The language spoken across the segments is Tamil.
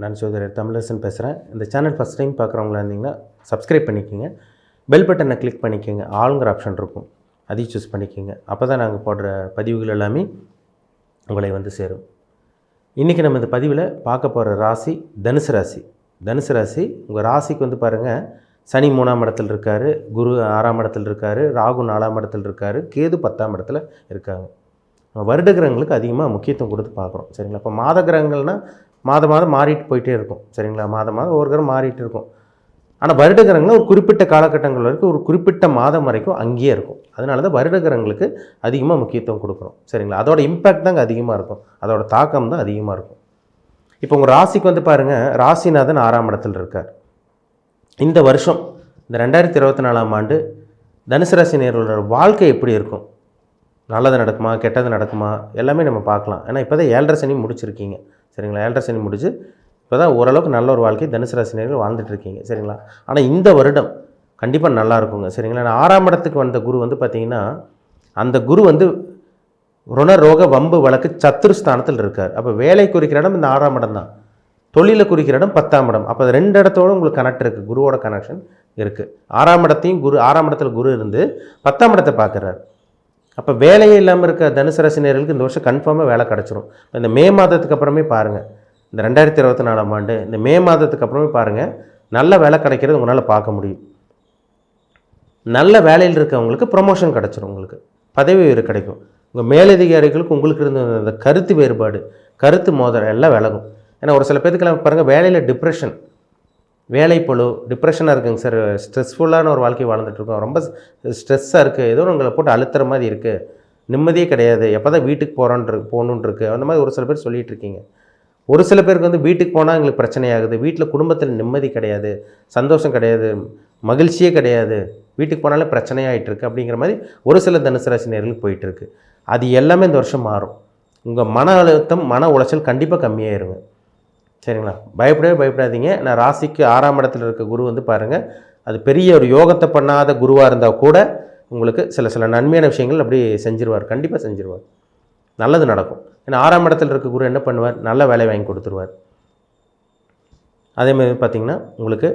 நான் சோதரர் தமிழரசன் பேசுகிறேன் இந்த சேனல் ஃபஸ்ட் டைம் பார்க்குறவங்களா இருந்தீங்கன்னா சப்ஸ்கிரைப் பண்ணிக்கோங்க. பெல் பட்டனை கிளிக் பண்ணிக்கோங்க. ஆளுங்கிற ஆப்ஷன் இருக்கும். அதையும் சூஸ் பண்ணிக்கோங்க. அப்போ தான் நாங்கள் போடுற பதிவுகள் எல்லாமே உங்களை வந்து சேரும். இன்றைக்கி நம்ம இந்த பதிவில் பார்க்க போகிற ராசி தனுசு ராசி. தனுசு ராசி உங்கள் ராசிக்கு வந்து பாருங்கள் சனி மூணாம் இடத்துல இருக்கார் குரு ஆறாம் இடத்துல இருக்கார் ராகு நாலாம் இடத்துல இருக்கார் கேது பத்தாம் இடத்துல இருக்காங்க. வருட கிரகங்களுக்கு அதிகமாக முக்கியத்துவம் கொடுத்து பார்க்குறோம். சரிங்களா? இப்போ மாத கிரகங்கள்னால் மாதம் மாதம் மாறிட்டு போயிட்டே இருக்கும். சரிங்களா? மாதம் மாதம் ஒரு கிரம் மாறிட்டு இருக்கும். ஆனால் வருடகிரகங்கள் ஒரு குறிப்பிட்ட காலகட்டங்கள் வரைக்கும் ஒரு குறிப்பிட்ட மாதம் வரைக்கும் அங்கேயே இருக்கும். அதனால தான் வருடகிரகங்களுக்கு அதிகமாக முக்கியத்துவம் கொடுக்குறோம். சரிங்களா? அதோட இம்பேக்ட் தாங்க அதிகமாக இருக்கும். அதோட தாக்கம் தான் அதிகமாக இருக்கும். இப்போ உங்கள் ராசிக்கு வந்து பாருங்கள் ராசிநாதன் ஆறாம் இடத்துல இருக்கார். இந்த வருஷம் இந்த ரெண்டாயிரத்தி இருபத்தி நாலாம் ஆண்டு தனுசு ராசி நேர்களோட வாழ்க்கை எப்படி இருக்கும்? நல்லது நடக்குமா? கெட்டது நடக்குமா? எல்லாமே நம்ம பார்க்கலாம். ஏன்னா இப்போ தான் ஏழரை சனி முடிச்சிருக்கீங்க. சரிங்களா? ஏழரை சனி முடிச்சு இப்போ தான் ஓரளவுக்கு நல்ல ஒரு வாழ்க்கை தனுசு ராசினியர்கள் வாழ்ந்துட்டு இருக்கீங்க சரிங்களா? ஆனால் இந்த வருடம் கண்டிப்பாக நல்லா இருக்குங்க சரிங்களா? நான் ஆறாம் இடத்துக்கு வந்த குரு வந்து பார்த்தீங்கன்னா அந்த குரு வந்து ருண ரோக வம்பு வழக்கு சத்துருஸ்தானத்தில் இருக்கார். அப்போ வேலை குறிக்கிற இடம் இந்த ஆறாம் இடம் தான். தொழிலை குறிக்கிற இடம் பத்தாம் இடம். அப்போ ரெண்டு இடத்தோட உங்களுக்கு கனெக்ட் இருக்குது குருவோட கனெக்ஷன் இருக்குது ஆறாம் இடத்தையும் குரு ஆறாம் இடத்துல குரு இருந்து பத்தாம் இடத்தை பார்க்குறாரு அப்போ வேலையே இல்லாமல் இருக்க தனுசு ராசினியர்களுக்கு இந்த வருஷம் கன்ஃபார்மாக வேலை கிடச்சிரும். இந்த மே மாதத்துக்கு அப்புறமே பாருங்கள் இந்த ரெண்டாயிரத்தி இருபத்தி நாலாம் ஆண்டு இந்த மே மாதத்துக்கு அப்புறமே பாருங்கள் நல்ல வேலை கிடைக்கிறது உங்களால் பார்க்க முடியும். நல்ல வேலையில் இருக்கவங்களுக்கு ப்ரொமோஷன் கிடச்சிரும் உங்களுக்கு. பதவி உயர்வு கிடைக்கும். உங்கள் மேலதிகாரிகளுக்கு உங்களுக்கு இருந்த அந்த கருத்து வேறுபாடு கருத்து மோதல் எல்லாம் விலகும். ஏன்னா ஒரு சில பேத்துக்கெல்லாம் பாருங்கள் வேலையில் டிப்ரெஷன் வேலைப்பழு டிப்ரெஷனாக இருக்குங்க சார் ஸ்ட்ரெஸ்ஃபுல்லான ஒரு வாழ்க்கை வாழ்ந்துட்டுருக்கோம். ரொம்ப ஸ்ட்ரெஸ்ஸாக இருக்குது ஏதோ உங்களை போட்டு அழுத்துற மாதிரி இருக்குது நிம்மதியே கிடையாது. எப்போ தான் வீட்டுக்கு போகிறோன்ற போகணுன்ருக்கு. அந்த மாதிரி ஒரு சில பேர் சொல்லிகிட்டு இருக்கீங்க. ஒரு சில பேருக்கு வந்து வீட்டுக்கு போனால் எங்களுக்கு பிரச்சனையாகுது. வீட்டில் குடும்பத்தில் நிம்மதி கிடையாது. சந்தோஷம் கிடையாது. மகிழ்ச்சியே கிடையாது. வீட்டுக்கு போனாலே பிரச்சனையாகிட்டு இருக்கு அப்படிங்கிற மாதிரி ஒரு சில தனுசு ராசி நேர்களுக்கு போயிட்டுருக்கு. அது எல்லாமே இந்த வருஷம் மாறும். உங்கள் மன அழுத்தம் மன உளைச்சல் கண்டிப்பாக கம்மியாயிருங்க. சரிங்களா? பயப்படவே பயப்படாதீங்க. நான் ராசிக்கு ஆறாம் இடத்துல இருக்க குரு வந்து பாருங்கள் அது பெரிய ஒரு யோகத்தை பண்ணாத குருவாக இருந்தால் கூட உங்களுக்கு சில சில நன்மையான விஷயங்கள் அப்படி செஞ்சிருவார். கண்டிப்பாக செஞ்சிருவார். நல்லது நடக்கும். ஏன்னா ஆறாம் இடத்துல இருக்க குரு என்ன பண்ணுவார்? நல்ல வேலை வாங்கி கொடுத்துருவார். அதே மாதிரி பார்த்திங்கன்னா உங்களுக்கு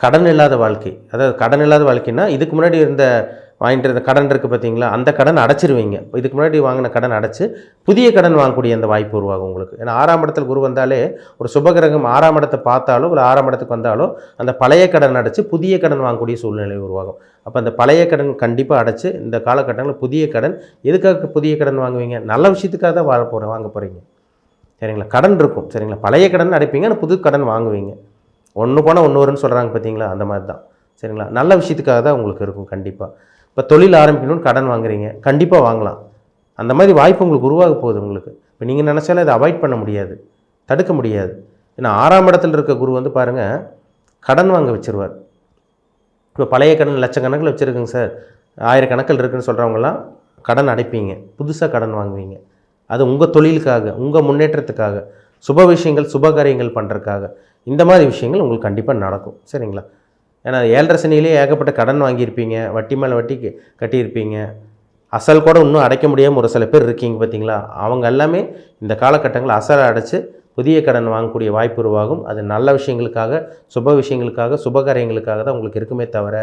கடன் இல்லாத வாழ்க்கை. அதாவது கடன் இல்லாத வாழ்க்கைன்னா இதுக்கு முன்னாடி இருந்த வாங்கிட்டு இருந்த கடன் இருக்குது பார்த்தீங்களா? அந்த கடன் அடைச்சிருவீங்க. இதுக்கு முன்னாடி வாங்கின கடன் அடைச்சி புதிய கடன் வாங்கக்கூடிய அந்த வாய்ப்பு உருவாகும் உங்களுக்கு. ஏன்னா ஆறாம் இடத்துல குரு வந்தாலே ஒரு சுபகிரகம் ஆறாம் இடத்தை பார்த்தாலோ இல்லை ஆறாம் இடத்துக்கு வந்தாலோ அந்த பழைய கடன் அடைச்சி புதிய கடன் வாங்கக்கூடிய சூழ்நிலை உருவாகும். அப்போ அந்த பழைய கடன் கண்டிப்பாக அடைச்சி இந்த காலகட்டங்களில் புதிய கடன் எதுக்காக புதிய கடன் வாங்குவீங்க? நல்ல விஷயத்துக்காக தான் வாழ போகிற வாங்க போகிறீங்க சரிங்களா? கடன் இருக்கும். சரிங்களா? பழைய கடன் அடைப்பீங்க ஆனால் புது கடன் வாங்குவீங்க. ஒன்று போனால் ஒன்று வரும்னு சொல்கிறாங்க பார்த்தீங்களா? அந்த மாதிரி தான். சரிங்களா? நல்ல விஷயத்துக்காக தான் உங்களுக்கு இருக்கும் கண்டிப்பாக இப்போ தொழில் ஆரம்பிக்கணும்னு கடன் வாங்குறீங்க கண்டிப்பாக வாங்கலாம். அந்த மாதிரி வாய்ப்பு உங்களுக்கு உருவாக போகுது உங்களுக்கு. இப்போ நீங்கள் நினச்சாலும் அதை அவாய்ட் பண்ண முடியாது தடுக்க முடியாது. ஏன்னா ஆறாம் இடத்துல இருக்க குரு வந்து பாருங்கள் கடன் வாங்க வச்சிருவார். இப்போ பழைய கடன் லட்சக்கணக்கில் வச்சுருக்குங்க சார். ஆயிரக்கணக்கில் இருக்குதுன்னு சொல்கிறவங்களாம் கடன் அடைப்பீங்க புதுசாக கடன் வாங்குவீங்க. அது உங்கள் தொழிலுக்காக உங்கள் முன்னேற்றத்துக்காக சுப விஷயங்கள் சுப காரியங்கள் பண்ணுறதுக்காக இந்த மாதிரி விஷயங்கள் உங்களுக்கு கண்டிப்பாக நடக்கும். சரிங்களா? ஏன்னா ஏழரை சனியிலே ஏகப்பட்ட கடன் வாங்கியிருப்பீங்க வட்டி மேலே வட்டி கட்டியிருப்பீங்க. அசல் கூட இன்னும் அடைக்க முடியாமல் ஒரு சில பேர் இருக்கீங்க பார்த்தீங்களா அவங்க எல்லாமே இந்த காலகட்டங்களில் அசலை அடைச்சி புதிய கடன் வாங்கக்கூடிய வாய்ப்பு உருவாகும். அது நல்ல விஷயங்களுக்காக சுப விஷயங்களுக்காக சுப காரியங்களுக்காக தான் உங்களுக்கு இருக்குமே தவிர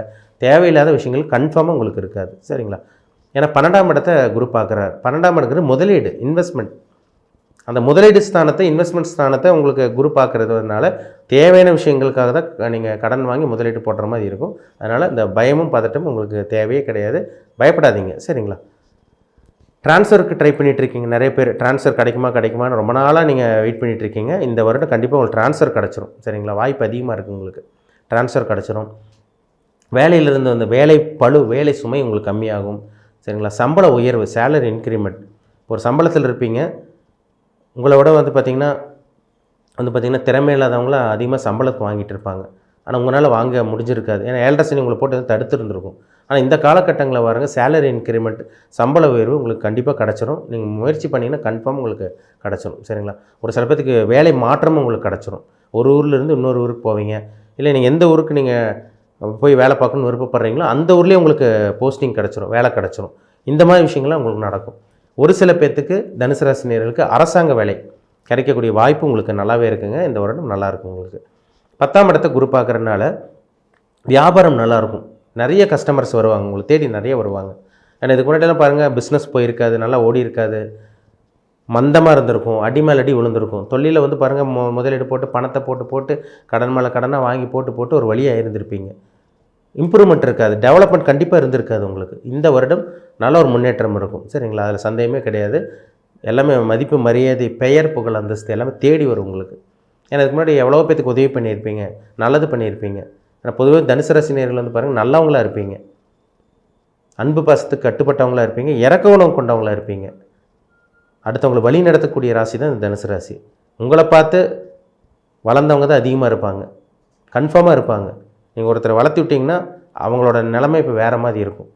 தேவையில்லாத விஷயங்கள் கன்ஃபார்மாக உங்களுக்கு இருக்காது. சரிங்களா? ஏன்னா பன்னெண்டாம் இடத்தை குரு பார்க்குறார். பன்னெண்டாம் இடங்கிறது முதலீடு இன்வெஸ்ட்மெண்ட் அந்த முதலீடு ஸ்தானத்தை இன்வெஸ்ட்மெண்ட் ஸ்தானத்தை உங்களுக்கு குரு பார்க்குறதுனால தேவையான விஷயங்களுக்காக தான் நீங்கள் கடன் வாங்கி முதலீடு போடுற மாதிரி இருக்கும். அதனால் இந்த பயமும் பதட்டமும் உங்களுக்கு தேவையே கிடையாது. பயப்படாதீங்க. சரிங்களா? ட்ரான்ஸ்ஃபருக்கு ட்ரை பண்ணிகிட்ருக்கீங்க நிறைய பேர் ட்ரான்ஸ்ஃபர் கிடைக்குமா கிடைக்குமான்னு ரொம்ப நாளாக நீங்கள் வெயிட் பண்ணிட்டு இருக்கீங்க. இந்த வருடம் கண்டிப்பாக உங்களுக்கு ட்ரான்ஸ்ஃபர் கிடச்சிரும். சரிங்களா? வாய்ப்பு அதிகமாக இருக்குது உங்களுக்கு. ட்ரான்ஸ்ஃபர் கிடச்சிரும். வேலையிலிருந்து அந்த வேலை பளு வேலை சுமை உங்களுக்கு கம்மியாகும். சரிங்களா? சம்பள உயர்வு சேலரி இன்க்ரிமெண்ட் ஒரு சம்பளத்தில் இருப்பீங்க. உங்களை விட வந்து பார்த்திங்கன்னா வந்து பார்த்திங்கன்னா திறமை இல்லாதவங்களாம் அதிகமாக சம்பளத்துக்கு வாங்கிட்டு இருப்பாங்க. ஆனால் உங்களால் வாங்க முடிஞ்சிருக்காது. ஏன்னா ஏழரை உங்களை போட்டு தடுத்துருந்துருக்கும் ஆனால் இந்த காலகட்டங்களில் வரங்க சேலரி இன்க்ரிமெண்ட் சம்பள உயர்வு உங்களுக்கு கண்டிப்பாக கிடச்சிரும். நீங்கள் முயற்சி பண்ணிங்கன்னா கன்ஃபார்ம் உங்களுக்கு கிடச்சிரும். சரிங்களா? ஒரு சில பேத்துக்கு வேலை மாற்றமும் உங்களுக்கு கிடச்சிரும். ஒரு ஊர்லேருந்து இன்னொரு ஊருக்கு போவீங்க. இல்லை நீங்கள் எந்த ஊருக்கு நீங்கள் போய் வேலை பார்க்கணுன்னு விருப்பப்படுறீங்களோ அந்த ஊர்லேயே உங்களுக்கு போஸ்டிங் கிடச்சிரும் வேலை கிடச்சிரும். இந்த மாதிரி விஷயங்கள்லாம் உங்களுக்கு நடக்கும். ஒரு சில பேர்த்துக்கு தனுசு ராசினியர்களுக்கு அரசாங்க வேலை கிடைக்கக்கூடிய வாய்ப்பு உங்களுக்கு நல்லாவே இருக்குங்க. இந்த வருடம் நல்லாயிருக்கும் உங்களுக்கு. பத்தாம் இடத்த குரு பார்க்குறதுனால வியாபாரம் நல்லாயிருக்கும் நிறைய கஸ்டமர்ஸ் வருவாங்க. உங்களை தேடி நிறைய வருவாங்க. ஏன்னா இதுக்கு முன்னாடிலாம் பாருங்கள் பிஸ்னஸ் போயிருக்காது நல்லா ஓடி இருக்காது. மந்தமாக இருந்திருக்கும். அடி மேல் அடி விழுந்திருக்கும். தொழிலில் வந்து பாருங்கள் மு முதலீடு போட்டு பணத்தை போட்டு போட்டு கடன் மேலே கடனாக வாங்கி போட்டு போட்டு ஒரு வழியாக இருந்திருப்பீங்க. இம்ப்ரூவ்மெண்ட் இருக்காது டெவலப்மெண்ட் கண்டிப்பாக இருந்திருக்காது உங்களுக்கு. இந்த வருடம் நல்ல ஒரு முன்னேற்றம் இருக்கும். சரிங்களா? அதில் சந்தேகமே கிடையாது. எல்லாமே மதிப்பு மரியாதை பெயர் புகழ் அந்தஸ்து எல்லாமே தேடி வரும் உங்களுக்கு. ஏன்னா இதுக்கு முன்னாடி எவ்வளோ பேத்துக்கு உதவி பண்ணியிருப்பீங்க நல்லது பண்ணியிருப்பீங்க. ஆனால் பொதுவாக தனுசு ராசினியர்கள் வந்து பாருங்கள் நல்லவங்களா இருப்பீங்க. அன்பு பாசத்துக்கு கட்டுப்பட்டவங்களா இருப்பீங்க இறக்க உணவு கொண்டவங்களா இருப்பீங்க. அடுத்தவங்களை வழி நடத்தக்கூடிய ராசி தான் இந்த தனுசு ராசி. உங்களை பார்த்து வளர்ந்தவங்க தான் அதிகமாக இருப்பாங்க. கன்ஃபார்மாக இருப்பாங்க. நீங்கள் ஒருத்தரை வளர்த்து விட்டிங்கன்னா அவங்களோட நிலைமை இப்போ வேறு மாதிரி இருக்கும்.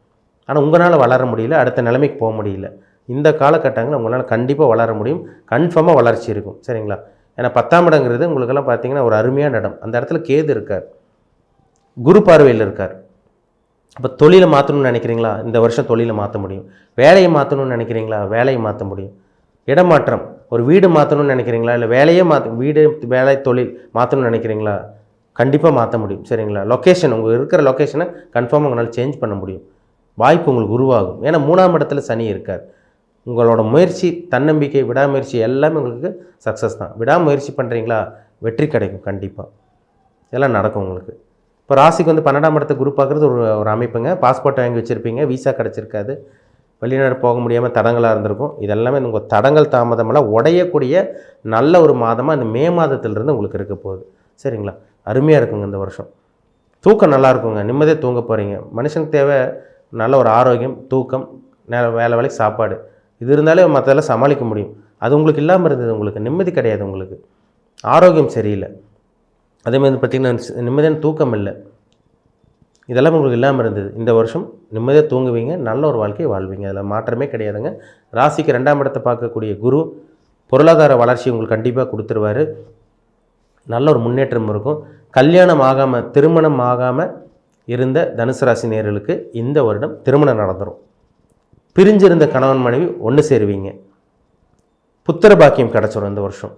ஆனால் உங்களால் வளர முடியல அடுத்த நிலைமைக்கு போக முடியல. இந்த காலகட்டங்களில் உங்களால் கண்டிப்பாக வளர முடியும். கன்ஃபார்மாக வளர்ச்சி இருக்கும். சரிங்களா? ஏன்னா பத்தாம் இடங்கிறது உங்களுக்கெல்லாம் பார்த்தீங்கன்னா ஒரு அருமையான இடம். அந்த இடத்துல கேது இருக்கார். குரு பார்வையில் இருக்கார். அப்போ தொழிலை மாற்றணும்னு நினைக்கிறீங்களா? இந்த வருஷம் தொழிலை மாற்ற முடியும். வேலையை மாற்றணும்னு நினைக்கிறீங்களா? வேலையை மாற்ற முடியும். இடமாற்றம். ஒரு வீடு மாற்றணும்னு நினைக்கிறீங்களா? இல்லை வேலையே மாற்ற வீடு வேலை தொழில் மாற்றணும்னு நினைக்கிறீங்களா? கண்டிப்பாக மாற்ற முடியும். சரிங்களா? லொக்கேஷன் உங்கள் இருக்கிற லொக்கேஷனை கன்ஃபார்மாக உங்களால் சேஞ்ச் பண்ண முடியும். வாய்ப்பு உங்களுக்கு உருவாகும். ஏன்னா மூணாம் இடத்துல சனி இருக்கார். உங்களோட முயற்சி தன்னம்பிக்கை விடாமுயற்சி எல்லாமே உங்களுக்கு சக்ஸஸ் தான். விடாமுயற்சி பண்ணுறீங்களா வெற்றி கிடைக்கும் கண்டிப்பாக இதெல்லாம் நடக்கும் உங்களுக்கு. இப்போ ராசிக்கு வந்து பன்னெண்டாம் இடத்தை குரூப் பார்க்குறது ஒரு ஒரு அமைப்புங்க. பாஸ்போர்ட் வாங்கி வச்சுருப்பீங்க. விசா கிடச்சிருக்காது. வெளிநாடு போக முடியாமல் தடங்களாக இருந்திருக்கும். இதெல்லாமே உங்கள் தடங்கள் தாமதமெல்லாம் உடையக்கூடிய நல்ல ஒரு மாதமாக இந்த மே மாதத்திலிருந்து உங்களுக்கு இருக்க போகுது. சரிங்களா? அருமையாக இருக்குங்க இந்த வருஷம். தூக்கம் நல்லா இருக்குங்க. நிம்மதியாக தூங்க போகிறீங்க மனுஷனுக்கு தேவை நல்ல ஒரு ஆரோக்கியம் தூக்கம் நே வேலை வேலைக்கு சாப்பாடு. இது இருந்தாலே மற்றதெல்லாம் சமாளிக்க முடியும். அது உங்களுக்கு இல்லாமல் இருந்தது உங்களுக்கு. நிம்மதி கிடையாது உங்களுக்கு. ஆரோக்கியம் சரியில்லை. அதேமாதிரி பார்த்திங்கன்னா நிம்மதியான தூக்கம் இல்லை. இதெல்லாம் உங்களுக்கு இல்லாமல் இருந்தது. இந்த வருஷம் நிம்மதியாக தூங்குவீங்க. நல்ல ஒரு வாழ்க்கையை வாழ்வீங்க. அதில் மாற்றமே கிடையாதுங்க. ராசிக்கு ரெண்டாம் இடத்தை பார்க்கக்கூடிய குரு பொருளாதார வளர்ச்சி உங்களுக்கு கண்டிப்பாக கொடுத்துருவாரு. நல்ல ஒரு முன்னேற்றம் இருக்கும். கல்யாணம் ஆகாமல் திருமணம் ஆகாமல் இருந்த தனுசு ராசி நேர்களுக்கு இந்த வருடம் திருமணம் நடந்துடும் பிரிஞ்சிருந்த கணவன் மனைவி ஒன்று சேருவீங்க. புத்திர பாக்கியம் கிடச்சிரும் இந்த வருஷம்.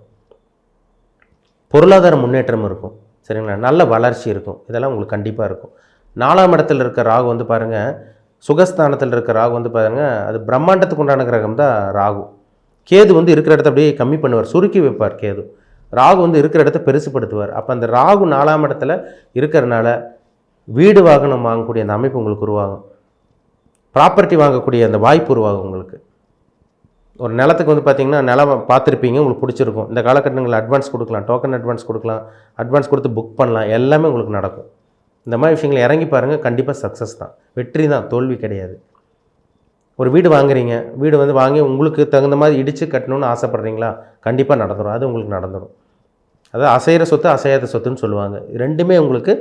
பொருளாதார முன்னேற்றம் இருக்கும். சரிங்களா? நல்ல வளர்ச்சி இருக்கும். இதெல்லாம் உங்களுக்கு கண்டிப்பாக இருக்கும். நாலாம் இடத்துல இருக்க ராகு வந்து பாருங்கள் சுகஸ்தானத்தில் இருக்க ராகு வந்து பாருங்கள் அது பிரம்மாண்டத்துக்கு உண்டான கிரகம் தான் ராகு. கேது வந்து இருக்கிற இடத்த அப்படியே கம்மி பண்ணுவார். சுருக்கி வைப்பார் கேது. ராகு வந்து இருக்கிற இடத்த பெருசுப்படுத்துவார் அப்போ அந்த ராகு நாலாம் இடத்துல இருக்கிறனால வீடு வாகனம் வாங்கக்கூடிய அந்த அமைப்பு உங்களுக்கு உருவாகும். ப்ராப்பர்ட்டி வாங்கக்கூடிய அந்த வாய்ப்பு உருவாகும் உங்களுக்கு. ஒரு நிலத்துக்கு வந்து பார்த்தீங்கன்னா நிலம் பார்த்துருப்பீங்க உங்களுக்கு பிடிச்சிருக்கும். இந்த காலகட்டங்களில் அட்வான்ஸ் கொடுக்கலாம் டோக்கன் அட்வான்ஸ் கொடுக்கலாம் அட்வான்ஸ் கொடுத்து புக் பண்ணலாம் எல்லாமே உங்களுக்கு நடக்கும். இந்த மாதிரி விஷயங்களை இறங்கி பாருங்கள் கண்டிப்பாக சக்ஸஸ் தான். வெற்றி தான் தோல்வி கிடையாது. ஒரு வீடு வாங்குறீங்க வீடு வந்து வாங்கி உங்களுக்கு தகுந்த மாதிரி இடித்து கட்டணும்னு ஆசைப்பட்றீங்களா? கண்டிப்பாக நடந்துடும் அது உங்களுக்கு நடந்துடும் அதாவது அசைகிற சொத்து அசையாத சொத்துன்னு சொல்லுவாங்க. ரெண்டுமே உங்களுக்கு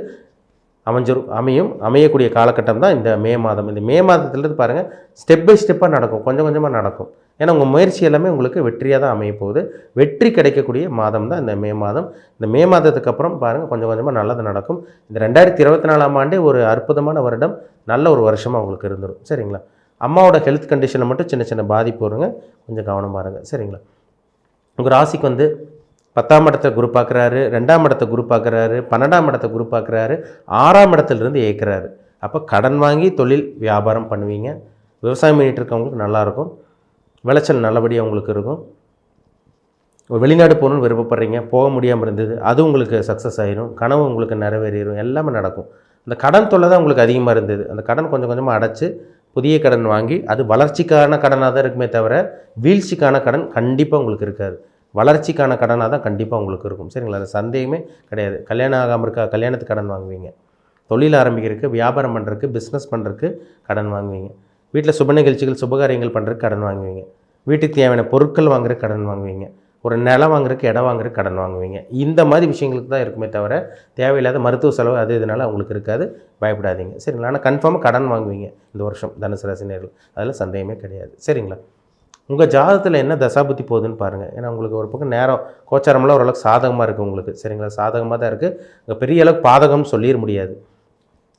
அமைஞ்சிரும் அமையும் அமையக்கூடிய காலகட்டம் தான் இந்த மே மாதம். இந்த மே மாதத்துலேருந்து பாருங்கள் ஸ்டெப் பை ஸ்டெப்பாக நடக்கும் கொஞ்சம் கொஞ்சமாக நடக்கும். ஏன்னா உங்கள் முயற்சி எல்லாமே உங்களுக்கு வெற்றியாக தான் அமைய போகுது. வெற்றி கிடைக்கக்கூடிய மாதம் தான் இந்த மே மாதம். இந்த மே மாதத்துக்கு அப்புறம் பாருங்கள் கொஞ்சம் கொஞ்சமாக நல்லது நடக்கும். இந்த ரெண்டாயிரத்தி இருபத்தி நாலாம் ஆண்டே ஒரு அற்புதமான வருடம் நல்ல ஒரு வருஷமாக உங்களுக்கு இருந்துடும் சரிங்களா? அம்மாவோட ஹெல்த் கண்டிஷனில் மட்டும் சின்ன சின்ன பாதிப்பு வருங்க. கொஞ்சம் கவனம் பாருங்கள் சரிங்களா? உங்கள் ராசிக்கு வந்து பத்தாம் இடத்தை குரு பார்க்குறாரு ரெண்டாம் இடத்தை குரு பார்க்குறாரு பன்னெண்டாம் இடத்தை குரு பார்க்குறாரு ஆறாம் இடத்துலேருந்து ஏற்கிறாரு அப்போ கடன் வாங்கி தொழில் வியாபாரம் பண்ணுவீங்க. விவசாயம் பண்ணிகிட்டு இருக்கவங்களுக்கு நல்லாயிருக்கும். விளைச்சல் நல்லபடியாக உங்களுக்கு இருக்கும். ஒரு வெளிநாடு போகணுன்னு விருப்பப்படுறீங்க போக முடியாமல் இருந்தது அது உங்களுக்கு சக்ஸஸ் ஆயிரும். கனவு உங்களுக்கு நிறைவேறிடும் எல்லாமே நடக்கும். அந்த கடன் தொல்லை தான் உங்களுக்கு அதிகமாக இருந்தது. அந்த கடன் கொஞ்சம் கொஞ்சமாக அடைச்சி புதிய கடன் வாங்கி அது வளர்ச்சிக்கான கடனாக தான் இருக்குமே தவிர வீழ்ச்சிக்கான கடன் கண்டிப்பாக உங்களுக்கு இருக்காது. வளர்ச்சிக்கான கடனாக தான் கண்டிப்பாக உங்களுக்கு இருக்கும். சரிங்களா? அது சந்தேகமே கிடையாது. கல்யாணம் ஆகாமல் இருக்கா கல்யாணத்துக்கு கடன் வாங்குவீங்க. தொழில் ஆரம்பிக்கிறதுக்கு வியாபாரம் பண்ணுறதுக்கு பிஸ்னஸ் பண்ணுறதுக்கு கடன் வாங்குவீங்க. வீட்டில் சுப நிகழ்ச்சிகள் சுபகாரியங்கள் பண்ணுறதுக்கு கடன் வாங்குவீங்க. வீட்டுக்கு தேவையான பொருட்கள் வாங்குறதுக்கு கடன் வாங்குவீங்க. ஒரு நிலம் வாங்குறதுக்கு இடம் வாங்குறதுக்கு கடன் வாங்குவீங்க. இந்த மாதிரி விஷயங்களுக்கு தான் இருக்குமே தவிர தேவையில்லாத மருத்துவ செலவு அது இதனால் உங்களுக்கு இருக்காது. பயப்படாதீங்க. சரிங்களா? ஆனால் கன்ஃபார்மாக கடன் வாங்குவீங்க இந்த வருஷம் தனுசு ராசினியர்கள் அதில் சந்தேகமே கிடையாது. சரிங்களா? உங்கள் ஜாதகத்தில் என்ன தசாபுத்தி போகுதுன்னு பாருங்கள் ஏன்னா உங்களுக்கு ஒரு பக்கம் நேரம் கோச்சாரமெல்லாம் ஓரளவுக்கு சாதகமாக இருக்குது உங்களுக்கு. சரிங்களா? சாதகமாக தான் இருக்குது உங்கள் பெரிய அளவுக்கு பாதகம்னு சொல்லிட முடியாது.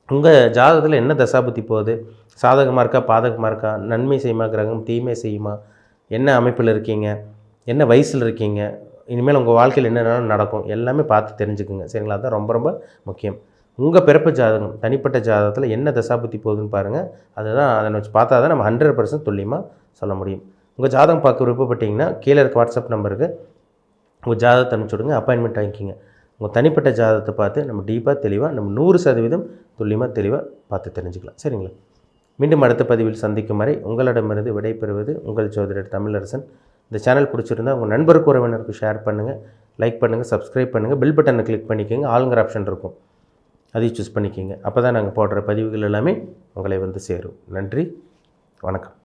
உங்கள் ஜாதகத்தில் என்ன தசாபுத்தி போகுது? சாதகமாக இருக்கா? பாதகமாக இருக்கா? நன்மை செய்யுமா? கிரகம் தீமை செய்யுமா? என்ன அமைப்பில் இருக்கீங்க? என்ன வயசில் இருக்கீங்க? இனிமேல் உங்கள் வாழ்க்கையில் என்னென்ன நடக்கும். எல்லாமே பார்த்து தெரிஞ்சுக்குங்க. சரிங்களா? அதுதான் ரொம்ப ரொம்ப முக்கியம். உங்கள் பிறப்பு ஜாதகம் தனிப்பட்ட ஜாதகத்தில் என்ன தசாபுத்தி போகுதுன்னு பாருங்கள் அதுதான் அதை வச்சு பார்த்தா தான் நம்ம ஹண்ட்ரட் பர்சன்ட் துல்லியமாக சொல்ல முடியும். உங்கள் ஜாதகம் பார்க்க விருப்பப்பட்டீங்கன்னா கீழே இருக்க வாட்ஸ்அப் நம்பருக்கு உங்கள் ஜாதகத்தை அனுப்பிச்சி விடுங்க அப்பாயின்மெண்ட் வாங்கிக்கிங்க. உங்கள் தனிப்பட்ட ஜாதகத்தை பார்த்து நம்ம டீப்பாக தெளிவாக நம்ம நூறு சதவீதம் துல்லியமாக தெளிவாக பார்த்து தெரிஞ்சுக்கலாம். சரிங்களா? மீண்டும் அடுத்த பதிவில் சந்திக்கும் வரை உங்களிடமிருந்து விடைபெறுவது உங்கள் ஜோதிடர் தமிழரசன். இந்த சேனல் பிடிச்சிருந்தா உங்கள் நண்பருக்கு உறவினருக்கு ஷேர் பண்ணுங்கள் லைக் பண்ணுங்கள் சப்ஸ்கிரைப் பண்ணுங்கள் பில் பட்டனை கிளிக் பண்ணிக்கோங்க ஆளுங்கிற ஆப்ஷன் இருக்கும். அதையும் சூஸ் பண்ணிக்கோங்க. அப்போ தான் நாங்கள் போடுற பதிவுகள் எல்லாமே உங்களை வந்து சேரும். நன்றி வணக்கம்.